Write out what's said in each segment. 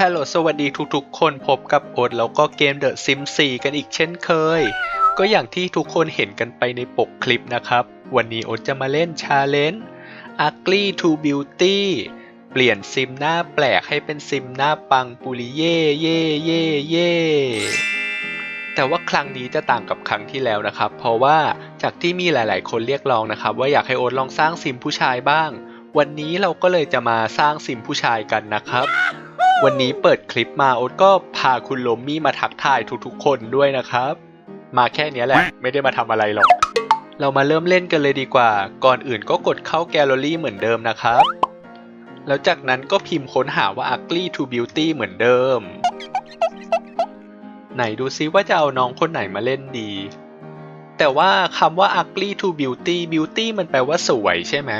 ฮัลโหลสวัสดีทุกๆ คนพบกับโอ๊ตแล้วก็เกม The Sims 4 กันอีกเช่นเคย ก็อย่างที่ทุกคนเห็นกันไปในปกคลิปนะครับ วันนี้โอ๊ตจะมาเล่น Challenge Ugly to Beauty เปลี่ยนซิมหน้าแปลกให้เป็นซิมหน้าปังปุริเย่เย่เย่เย่แต่ว่าครั้งนี้จะต่างกับครั้งที่แล้วนะครับ เพราะว่าจากที่มีหลาย ๆ คนเรียกร้องนะครับ ว่าอยากให้โอ๊ตลองสร้างซิมผู้ชายบ้าง วันนี้เราก็เลยจะมาสร้างซิมผู้ชายกันนะครับ วันนี้เปิดคลิปมาโอ๊ตก็พาคุณโลมมี่มาทักทายทุกๆคนด้วยนะครับ มาแค่เนี้ยแหละ ไม่ได้มาทำอะไรหรอก เรามาเริ่มเล่นกันเลยดีกว่า ก่อนอื่นก็กดเข้าแกลเลอรี่เหมือนเดิมนะครับ แล้วจากนั้นก็พิมพ์ค้นหาว่า ugly to beauty เหมือนเดิม ไหนดูซิว่าจะเอาน้องคนไหนมาเล่นดี แต่ว่าคำว่า ugly to beauty beauty มันแปลว่าสวยใช่ไหม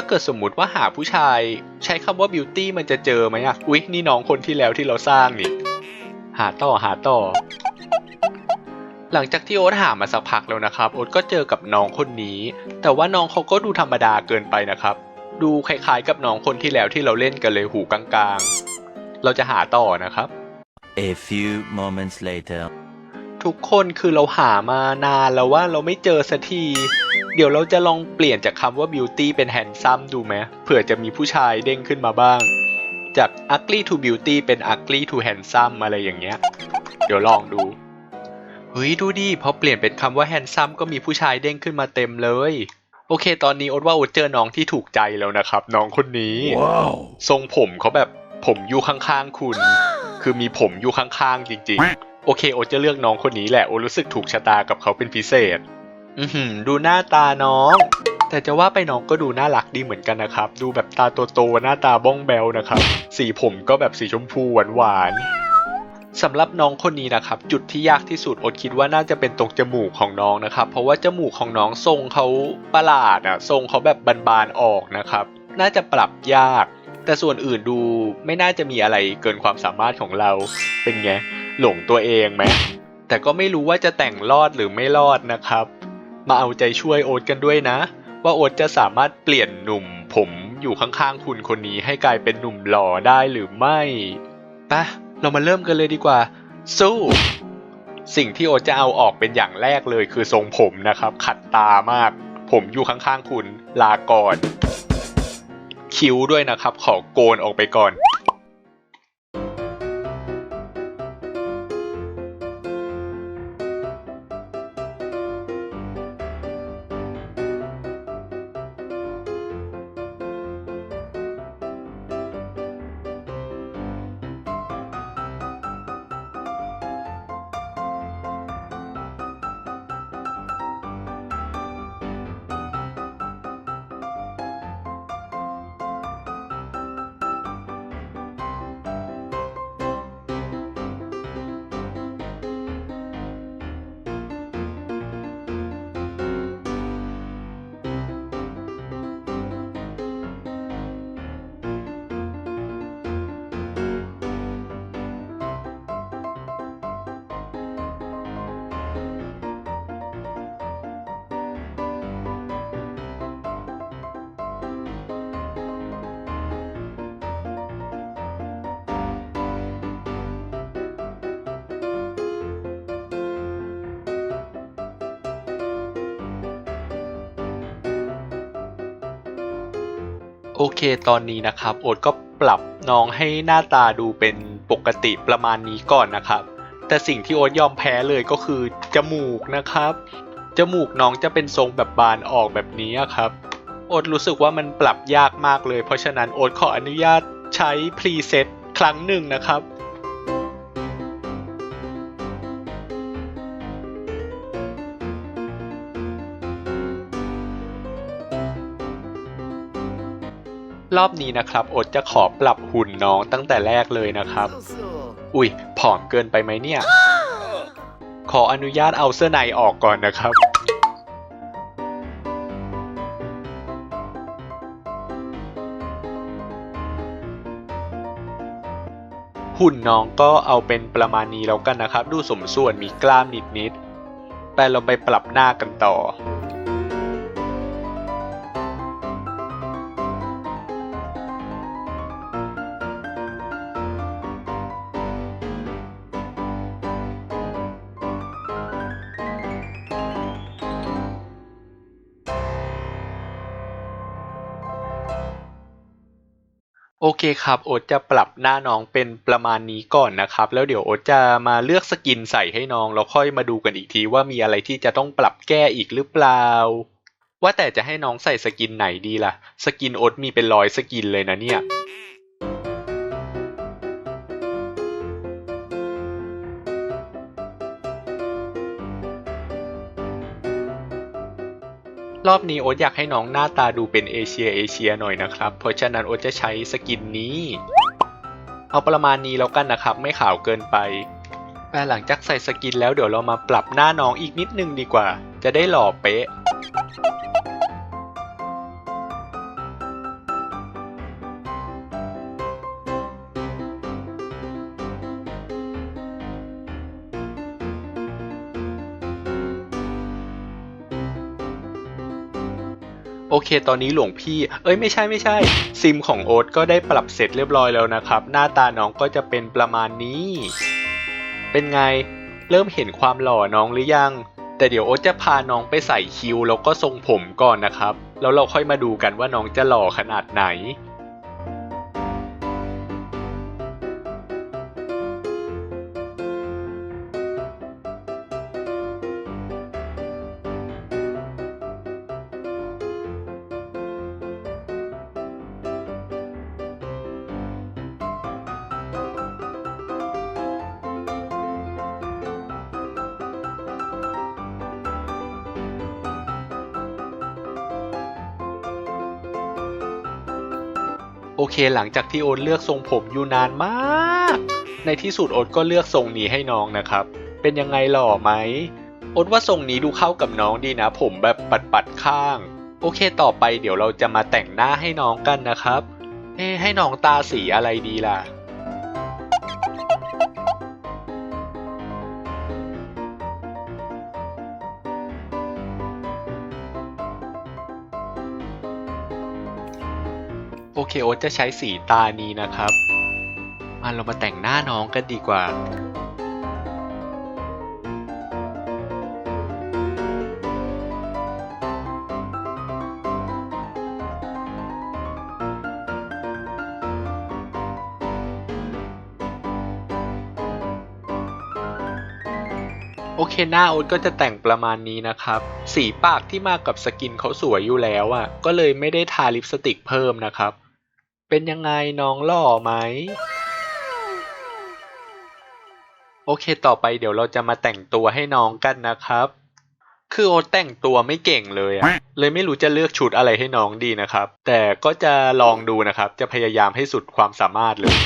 ถ้าเกิดสมมุติว่าหาผู้ชาย ใช้คำว่า beauty มันจะเจอไหมอะอุ๊ย นี่น้องคนที่แล้วที่เราสร้างนี่ หาต่อหาต่อ หลังจากที่โอ๊ตหามาสักพักแล้วนะครับ โอ๊ตก็เจอกับน้องคนนี้ แต่ว่าน้องเขาก็ดูธรรมดาเกินไปนะครับ ดูคล้ายๆกับน้องคนที่แล้วที่เราเล่นกันเลยหูกลางๆ เราจะหาต่อนะครับ A few moments later. ทุกคนคือเราหามานานแล้วว่าเราไม่เจอสักที เดี๋ยวเราจะลองเปลี่ยนจากคำว่า beauty เป็น handsome ดูไหมเผื่อจะมีผู้ชายเด้งขึ้นมาบ้าง จาก ugly to beauty เป็น ugly to handsome อะไรอย่างเงี้ย เดี๋ยวลองดูเฮ้ยดูดิพอเปลี่ยนเป็นคำว่า handsome ก็มีผู้ชายเด้งขึ้นมาเต็มเลย โอเค ตอนนี้โอ๊ตว่าโอ๊ตเจอน้องที่ถูกใจแล้วนะครับ น้องคนนี้ Wow. ทรงผมเขาแบบผมอยู่ข้างๆคุณ คือมีผมอยู่ข้างๆจริงๆ โอเคโอจะเลือกน้องคนนี้แหละโอรู้สึกถูกชะตากับเขาเป็นพิเศษ อือหือดูหน้าตาน้อง แต่จะว่าไปน้องก็ดูน่ารักดีเหมือนกันนะครับ ดูแบบตาโตๆหน้าตาบ้องแบวนะครับ สีผมก็แบบสีชมพูหวานๆสำหรับน้องคนนี้นะครับ จุดที่ยากที่สุดโอตคิดว่าน่าจะเป็นตรงจมูกของน้องนะครับ เพราะว่าจมูกของน้องทรงเขาประหลาดอะทรงเขาแบบบานๆออกนะครับ น่าจะปรับยาก แต่ส่วนอื่นดูไม่น่าจะมีอะไรเกินความสามารถของเราเป็นไง หลงตัวเองไหมแต่ก็ไม่รู้ว่าจะแต่งรอดหรือไม่รอดนะครับ มาเอาใจช่วยโอ๊ตกันด้วยนะ ว่าโอ๊ตจะสามารถเปลี่ยนหนุ่มผมอยู่ข้างๆคุณคนนี้ให้กลายเป็นหนุ่มหล่อได้หรือไม่ไปะเรามาเริ่มกันเลยดีกว่า สู้ สิ่งที่โอ๊ตจะเอาออกเป็นอย่างแรกเลยคือทรงผมนะครับ ขัดตามาก ผมอยู่ข้างๆคุณลาก่อน คิ้วด้วยนะครับ ขอโกนออกไปก่อน โอเคตอนนี้นะครับโอ๊ตก็ปรับน้องให้หน้าตาดูเป็นปกติประมาณนี้ก่อนนะครับ แต่สิ่งที่โอ๊ตยอมแพ้เลยก็คือจมูกนะครับ จมูกน้องจะเป็นทรงแบบบานออกแบบนี้ครับโอ๊ตรู้สึกว่ามันปรับยากมากเลย เพราะฉะนั้นโอ๊ตขออนุญาตใช้พรีเซตครั้งหนึ่งนะครับ รอบนี้นะครับอ๊ตจะขอปรับหุ่นน้องตั้งแต่แรกเลยนะครับ อุ้ยผอมเกินไปไหมเนี่ย ขออนุญาตเอาเสื้อในออกก่อนนะครับ หุ่นน้องก็เอาเป็นประมาณนี้แล้วกันนะครับ ดูสมส่วนมีกล้ามนิดๆแต่เราไปปรับหน้ากันต่อ เคครับโอ๊ตจะปรับหน้าน้องเป็นประมาณนี้ก่อนนะครับ แล้วเดี๋ยวโอ๊ตจะมาเลือกสกินใส่ให้น้องแล้วค่อยมาดูกันอีกทีว่ามีอะไรที่จะต้องปรับแก้อีกหรือเปล่า ว่าแต่จะให้น้องใส่สกินไหนดีล่ะ สกินโอ๊ตมีเป็นร้อยสกินเลยนะเนี่ย รอบนี้โอ๊ตอยากให้น้องหน้าตาดูเป็นเอเชียเอเชียหน่อยนะครับ เพราะฉะนั้นโอ๊ตจะใช้สกินนี้ เอาประมาณนี้แล้วกันนะครับ ไม่ขาวเกินไปแต่หลังจากใส่สกินแล้วเดี๋ยวเรามาปรับหน้าน้องอีกนิดนึงดีกว่า จะได้หล่อเป๊ะ อเค ตอนนี้หลวงพี่ เอ้ยไม่ใช่ไม่ใช่ ซิมของโอ๊ตก็ได้ปรับเสร็จเรียบร้อยแล้วนะครับ หน้าตาน้องก็จะเป็นประมาณนี้ เป็นไง เริ่มเห็นความหล่อน้องหรือยัง แต่เดี๋ยวโอ๊ตจะพาน้องไปใส่คิวแล้วก็ทรงผมก่อนนะครับ แล้วเราค่อยมาดูกันว่าน้องจะหล่อขนาดไหน โอเคหลังจากที่โอ๊ตเลือกทรงผมอยู่นานมาก ในที่สุดโอ๊ตก็เลือกทรงนี้ให้น้องนะครับ เป็นยังไงหล่อไหมโอ๊ตว่าทรงนี้ดูเข้ากับน้องดีนะ ผมแบบปัดปัดๆข้าง โอเคต่อไปเดี๋ยวเราจะมาแต่งหน้าให้น้องกันนะครับเอ๊ให้น้องตาสีอะไรดีล่ะ เคโอจะใช้สีตานี้นะครับ มาเรามาแต่งหน้าน้องกันดีกว่าโอเคหน้าโอ๊ตก็จะแต่งประมาณนี้นะครับ สีปากที่มากับสกินเขาสวยอยู่แล้วอะ่ะ ก็เลยไม่ได้ทาลิปสติกเพิ่มนะครับ เป็นยังไงน้องหล่อไหม โอเคต่อไปเดี๋ยวเราจะมาแต่งตัวให้น้องกันนะครับ คือโอตแต่งตัวไม่เก่งเลยอะเลยไม่รู้จะเลือกชุดอะไรให้น้องดีนะครับ แต่ก็จะลองดูนะครับ จะพยายามให้สุดความสามารถเลย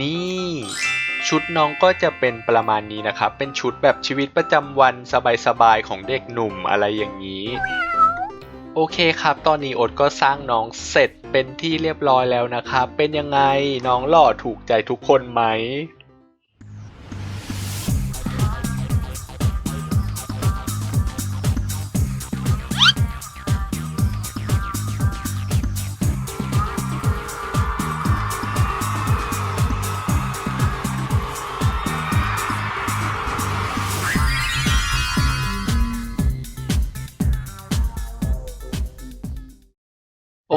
นี่ ชุดน้องก็จะเป็นประมาณนี้นะครับ เป็นชุดแบบชีวิตประจำวันสบายๆของเด็กหนุ่มอะไรอย่างนี้โอเคครับ ตอนนี้โอ๊ตก็สร้างน้องเสร็จเป็นที่เรียบร้อยแล้วนะครับ เป็นยังไงน้องหล่อถูกใจทุกคนไหม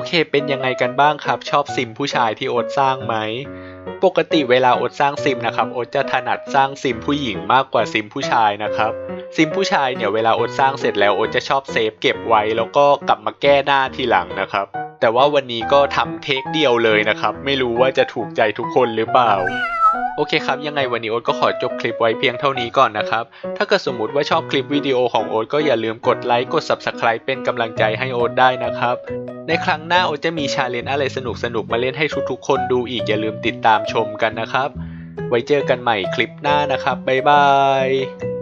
เคเป็นยังไงกันบ้างครับ ชอบซิมผู้ชายที่โอ๊ตสร้างไหม ปกติเวลาโอ๊ตสร้างซิมนะครับโอ๊ตจะถนัดสร้างซิมผู้หญิงมากกว่าซิมผู้ชายนะครับ ซิมผู้ชายเนี่ยเวลาโอ๊ตสร้างเสร็จแล้วโอ๊ตจะชอบเซฟเก็บไว้แล้วก็กลับมาแก้หน้าทีหลังนะครับ แต่ว่าวันนี้ก็ทำเทคเดียวเลยนะครับ ไม่รู้ว่าจะถูกใจทุกคนหรือเปล่าโอเคครับ ยังไงวันนี้โอ๊ตก็ขอจบคลิปไว้เพียงเท่านี้ก่อนนะครับ ถ้าเกิดสมมติว่าชอบคลิปวิดีโอของโอ๊ตก็อย่าลืมกดไลค์ กด Subscribe เป็นกำลังใจให้โอ๊ตได้นะครับ ในครั้งหน้าโอจะมีชาเลนจ์อะไรสนุกๆมาเล่นให้ทุกๆคนดูอีกอย่าลืมติดตามชมกันนะครับ ไว้เจอกันใหม่คลิปหน้านะครับ บ๊ายบาย